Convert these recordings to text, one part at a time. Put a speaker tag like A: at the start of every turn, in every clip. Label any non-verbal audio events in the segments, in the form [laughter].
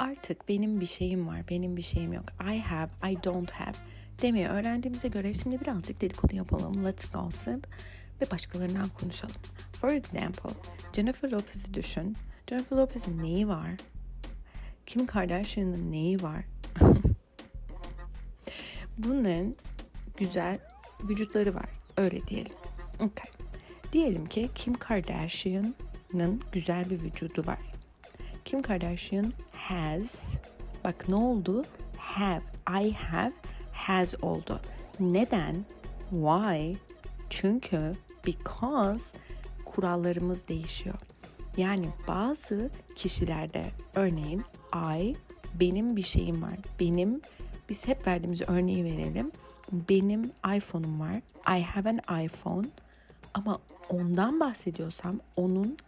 A: Artık benim bir şeyim var, benim bir şeyim yok. I have, I don't have demeyi öğrendiğimize göre şimdi birazcık dedikodu yapalım. Let's gossip ve başkalarından konuşalım. For example, Jennifer Lopez'i düşün. Jennifer Lopez'in neyi var? Kim Kardashian'ın neyi var? [laughs] Bunların güzel vücutları var. Öyle diyelim. Okay. Diyelim ki Kim Kardashian'ın güzel bir vücudu var. Kim Kardashian has bak ne oldu? Have. I have has oldu. Neden? Why? Çünkü because kurallarımız değişiyor. Yani bazı kişilerde örneğin I benim bir şeyim var. Benim biz hep verdiğimiz örneği verelim. Benim iPhone'um var. I have an iPhone. Ama ondan bahsediyorsam onun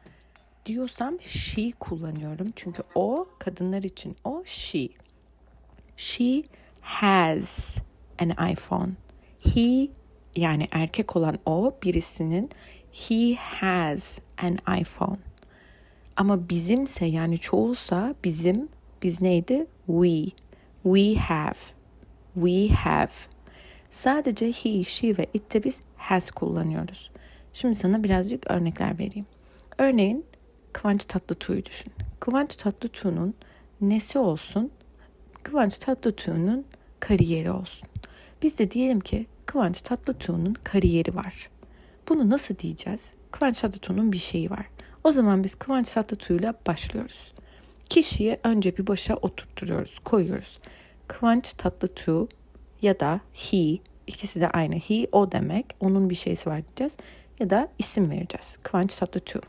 A: diyorsam she kullanıyorum. Çünkü o kadınlar için o she. She has an iPhone. He yani erkek olan o birisinin he has an iPhone. Ama bizimse yani çoğulsa bizim biz neydi? We. We have. We have. Sadece he, she ve it'te biz has kullanıyoruz. Şimdi sana birazcık örnekler vereyim. Örneğin Kıvanç Tatlıtuğ'u düşün. Kıvanç Tatlıtuğ'un nesi olsun? Kıvanç Tatlıtuğ'un kariyeri olsun. Biz de diyelim ki Kıvanç Tatlıtuğ'un kariyeri var. Bunu nasıl diyeceğiz? Kıvanç Tatlıtuğ'un bir şeyi var. O zaman biz Kıvanç Tatlıtuğ'yla başlıyoruz. Kişiyi önce bir başa oturtturuyoruz, koyuyoruz. Kıvanç Tatlıtuğ ya da he, ikisi de aynı. He o demek, onun bir şeysi var diyeceğiz. Ya da isim vereceğiz. Kıvanç Tatlıtuğ.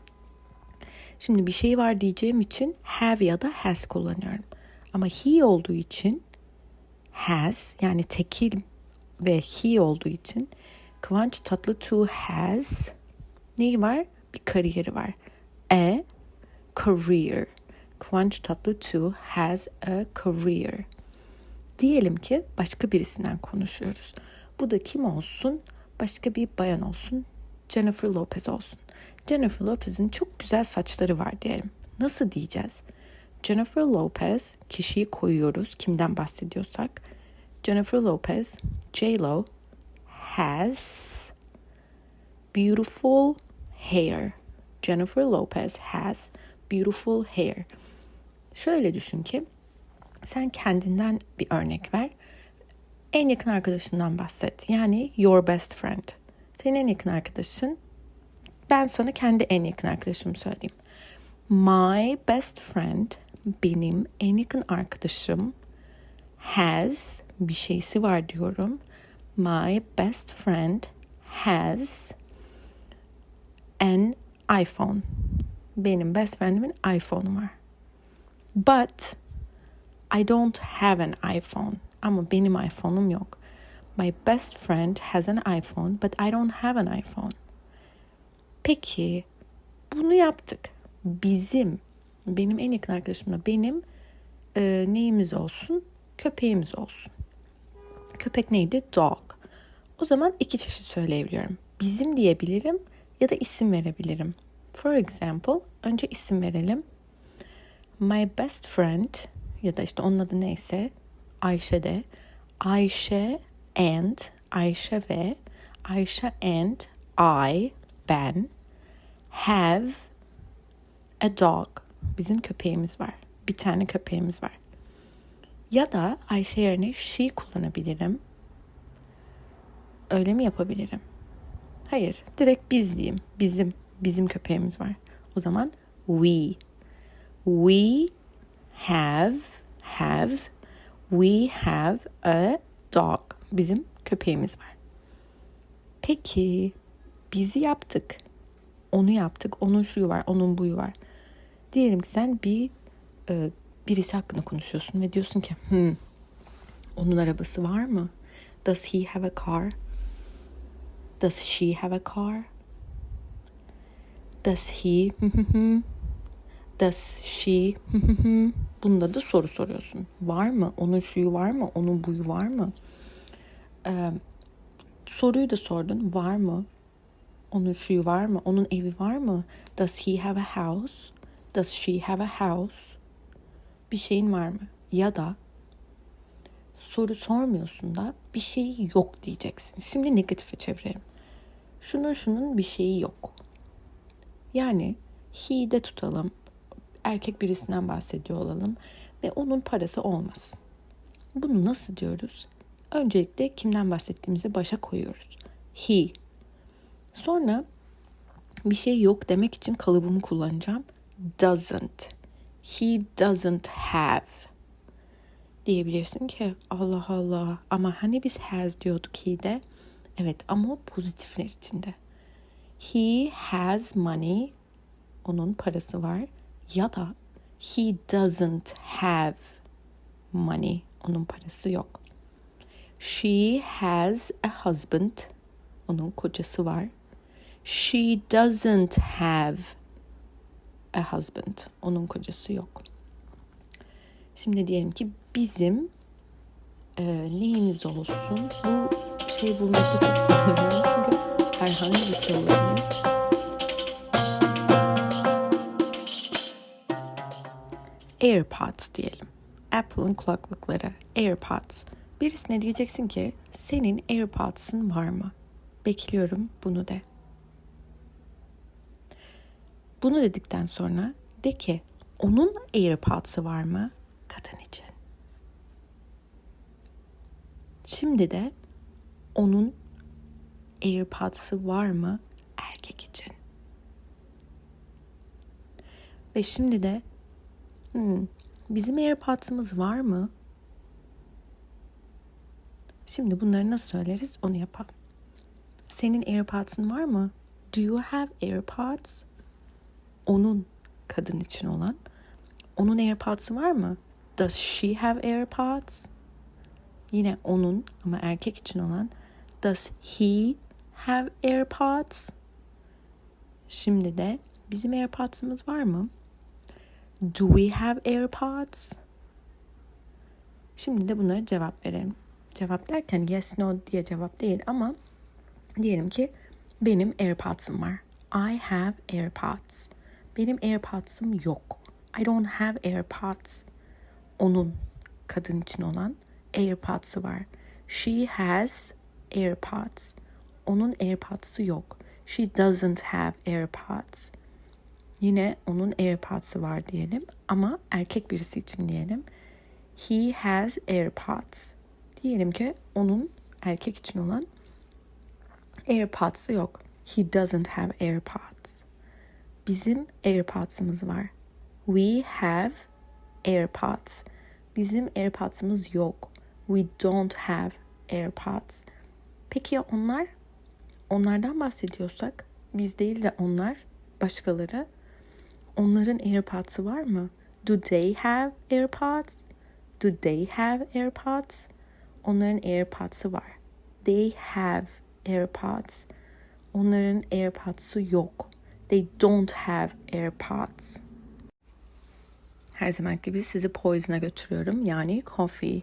A: Şimdi bir şey var diyeceğim için have ya da has kullanıyorum. Ama he olduğu için has yani tekil ve he olduğu için Kıvanç Tatlıtuğ has neyi var? Bir kariyeri var. A career. Kıvanç Tatlıtuğ has a career. Diyelim ki başka birisinden konuşuyoruz. Bu da kim olsun? Başka bir bayan olsun. Jennifer Lopez olsun. Jennifer Lopez'in çok güzel saçları var diyelim. Nasıl diyeceğiz? Jennifer Lopez kişiyi koyuyoruz kimden bahsediyorsak. Jennifer Lopez, J-Lo has beautiful hair. Jennifer Lopez has beautiful hair. Şöyle düşün ki sen kendinden bir örnek ver. En yakın arkadaşından bahset. Yani your best friend. Senin en yakın arkadaşın. Ben sana kendi en yakın arkadaşımı söyleyeyim. My best friend benim en yakın arkadaşım has bir şeysi var diyorum. My best friend has an iPhone. Benim best friendimin iPhone'u var. But I don't have an iPhone. Ama benim iPhone'um yok. My best friend has an iPhone but I don't have an iPhone. Peki bunu yaptık. Bizim, benim en yakın arkadaşımla benim e, neyimiz olsun? Köpeğimiz olsun. Köpek neydi? Dog. O zaman iki çeşit söyleyebiliyorum. Bizim diyebilirim ya da isim verebilirim. For example, önce isim verelim. My best friend ya da işte onun adı neyse Ayşe de Ayşe and Ayşe ve Ayşe and I ben have a dog. Bizim köpeğimiz var. Bir tane köpeğimiz var. Ya da Ayşe yerine she kullanabilirim. Öyle mi yapabilirim? Hayır. Direkt biz diyeyim. Bizim. Bizim köpeğimiz var. O zaman we. We have have we have a dog. Bizim köpeğimiz var. Peki bizi yaptık. Onu yaptık. Onun şuyu var, onun buyu var. Diyelim ki sen bir e, birisi hakkında konuşuyorsun ve diyorsun ki hmm, onun arabası var mı? Does he have a car? Does she have a car? Does he? [laughs] Does she? [laughs] Bunda da soru soruyorsun. Var mı? Onun şuyu var mı? Onun buyu var mı? Ee, soruyu da sordun. Var mı? Onun şuyu var mı? Onun evi var mı? Does he have a house? Does she have a house? bir şeyin var mı? Ya da soru sormuyorsun da bir şey yok diyeceksin. Şimdi negatife çevirelim. Şunun şunun bir şeyi yok. Yani he'de tutalım. Erkek birisinden bahsediyor olalım ve onun parası olmasın. Bunu nasıl diyoruz? Öncelikle kimden bahsettiğimizi başa koyuyoruz. He. Sonra bir şey yok demek için kalıbımı kullanacağım. Doesn't. He doesn't have. Diyebilirsin ki Allah Allah ama hani biz has diyorduk he'de. Evet ama pozitifler içinde. He has money. Onun parası var. Ya da he doesn't have money. Onun parası yok. She has a husband. Onun kocası var. She doesn't have a husband. Onun kocası yok. Şimdi diyelim ki bizim e, neyimiz olsun? Bu şey bulmakta çok. Çünkü herhangi bir şey olabilir. AirPods diyelim. Apple'ın kulaklıkları. AirPods. Birisine diyeceksin ki senin AirPods'ın var mı? Bekliyorum bunu de. Bunu dedikten sonra de ki onun AirPods'ı var mı? Kadın için. Şimdi de onun AirPods'ı var mı? Erkek için. Ve şimdi de hmm, bizim AirPods'ımız var mı? Şimdi bunları nasıl söyleriz onu yapalım. Senin AirPods'ın var mı? Do you have AirPods? Onun kadın için olan. Onun AirPods'ı var mı? Does she have AirPods? Yine onun ama erkek için olan. Does he have AirPods? Şimdi de bizim AirPods'ımız var mı? Do we have AirPods? Şimdi de bunlara cevap verelim. Cevap derken yes no diye cevap değil ama diyelim ki benim AirPods'ım var. I have AirPods. Benim AirPods'ım yok. I don't have AirPods. Onun kadın için olan AirPods'ı var. She has AirPods. Onun AirPods'ı yok. She doesn't have AirPods. Yine onun AirPods'ı var diyelim ama erkek birisi için diyelim. He has AirPods. Diyelim ki onun erkek için olan AirPods'ı yok. He doesn't have AirPods. Bizim AirPods'ımız var. We have AirPods. Bizim AirPods'ımız yok. We don't have AirPods. Peki ya onlar? Onlardan bahsediyorsak biz değil de onlar başkaları. Onların AirPods'ı var mı? Do they have AirPods? Do they have AirPods? Onların AirPods'ı var. They have AirPods. Onların AirPods'ı yok. They don't have AirPods. Her zaman gibi sizi Poison'a götürüyorum. Yani coffee.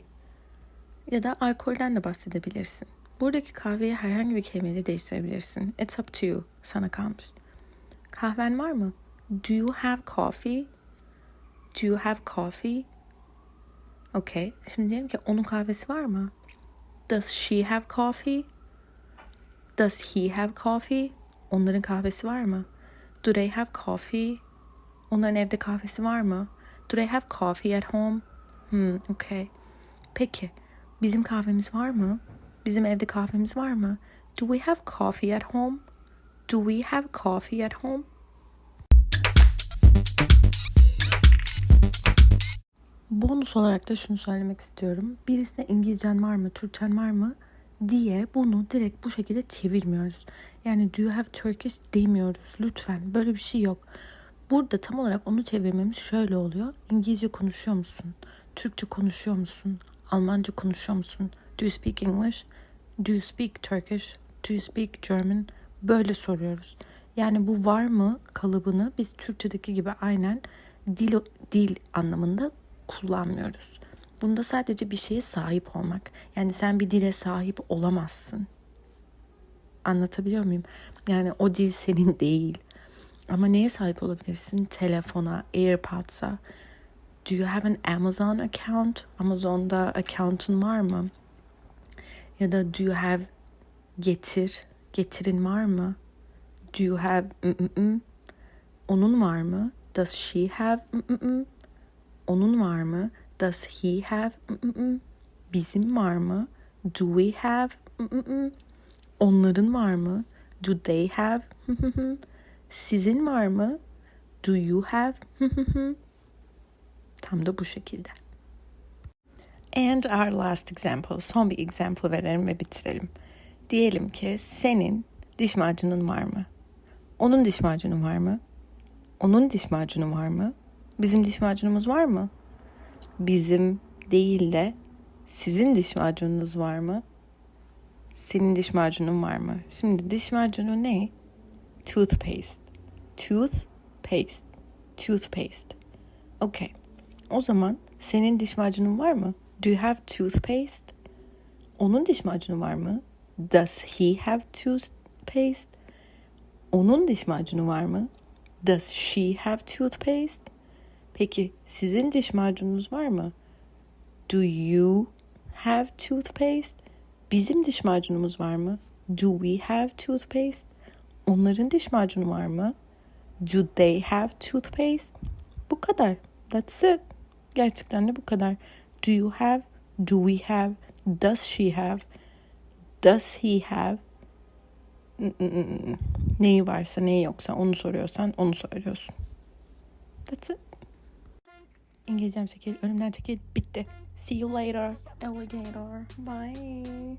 A: Ya da alkolden de bahsedebilirsin. Buradaki kahveyi herhangi bir kelimeyle değiştirebilirsin. It's up to you. Sana kalmış. Kahven var mı? Do you have coffee? Do you have coffee? Okay. Şimdi diyelim ki onun kahvesi var mı? Does she have coffee? Does he have coffee? Onların kahvesi var mı? Do they have coffee? Onların evde kahvesi var mı? Do they have coffee at home? Hmm, okay. Peki, bizim kahvemiz var mı? Bizim evde kahvemiz var mı? Do we have coffee at home? Do we have coffee at home? Bonus olarak da şunu söylemek istiyorum. Birisine İngilizcen var mı, Türkçen var mı diye bunu direkt bu şekilde çevirmiyoruz. Yani do you have Turkish demiyoruz. Lütfen böyle bir şey yok. Burada tam olarak onu çevirmemiz şöyle oluyor. İngilizce konuşuyor musun? Türkçe konuşuyor musun? Almanca konuşuyor musun? Do you speak English? Do you speak Turkish? Do you speak German? Böyle soruyoruz. Yani bu var mı kalıbını biz Türkçedeki gibi aynen dil dil anlamında kullanmıyoruz. Bunda sadece bir şeye sahip olmak. Yani sen bir dile sahip olamazsın. Anlatabiliyor muyum? Yani o dil senin değil. Ama neye sahip olabilirsin? Telefona, AirPods'a. Do you have an Amazon account? Amazon'da account'un var mı? Ya da do you have getir? Getirin var mı? Do you have mm-mm? Onun var mı? Does she have mm-mm? Onun var mı? Does he have mm-mm? Bizim var mı? Do we have mm-mm? Onların var mı? Do they have? [laughs] Sizin var mı? Do you have? [laughs] Tam da bu şekilde. And our last example. Son bir example verelim ve bitirelim. Diyelim ki senin diş macunun var mı? Onun diş macunu var mı? Onun diş macunu var mı? Bizim diş macunumuz var mı? Bizim değil de sizin diş macununuz var mı? Senin diş macunun var mı? Şimdi diş macunu ne? Toothpaste. Toothpaste. Toothpaste. Okay. O zaman senin diş macunun var mı? Do you have toothpaste? Onun diş macunu var mı? Does he have toothpaste? Onun diş macunu var mı? Does she have toothpaste? Peki sizin diş macununuz var mı? Do you have toothpaste? Bizim diş macunumuz var mı? Do we have toothpaste? Onların diş macunu var mı? Do they have toothpaste? Bu kadar. That's it. Gerçekten de bu kadar. Do you have? Do we have? Does she have? Does he have? Neyi varsa neyi yoksa onu soruyorsan onu söylüyorsun. That's it. İngilizcem çekil, önümden çekil, bitti. See you later, alligator. Bye.